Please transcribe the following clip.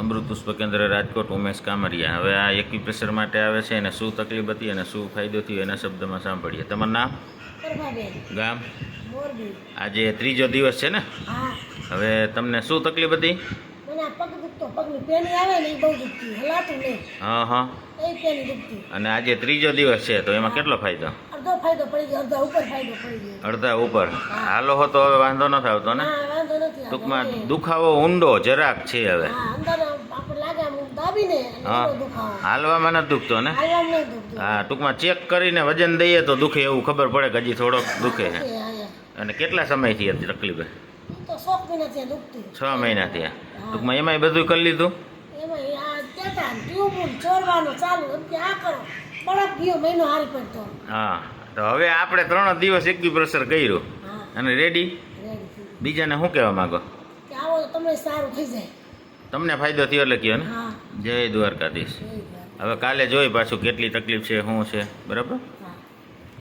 અમૃત પુષ્પ કેન્દ્ર રાજકોટ ઉમેશ કામરિયા. હવે આ એક્યુપ્રેશર માટે આવે છે અને શું તકલીફ હતી અને શું ફાયદો થયો એના શબ્દમાં સાંભળીએ. તમારું નામ? ગામ? આજે ત્રીજો દિવસ છે ને? હવે તમને શું તકલીફ હતી? હા હા. અને આજે ત્રીજો દિવસ છે તો એમાં કેટલો ફાયદો? અડધો ઉપર હાલો હો તો હવે વાંધો નથી આવતો ને. ટૂંકમાં દુખાવો ઊંડો જરાક છે હવે. હાલવામાં નથી દુખતો ને? હા ટૂંકમાં ચેક કરીને વજન દઈએ તો દુખે એવું ખબર પડે કે હજી થોડોક દુખે છે. અને કેટલા સમયથી તકલીફ છ મહિનાથી. ટૂંકમાં એમાંય બધું કરી લીધું? હા તો હવે આપણે ત્રણ દિવસ એક્યુપ્રેશર કર્યું. અને રેડી. બીજાને શું કહેવા માંગો? આવો તમને સારું થઈ જાય. તમને ફાયદો થયો એટલે કયો ને? જય દ્વારકાધીશ. હવે કાલે જોઈ પાછું કેટલી તકલીફ છે શું છે બરાબર?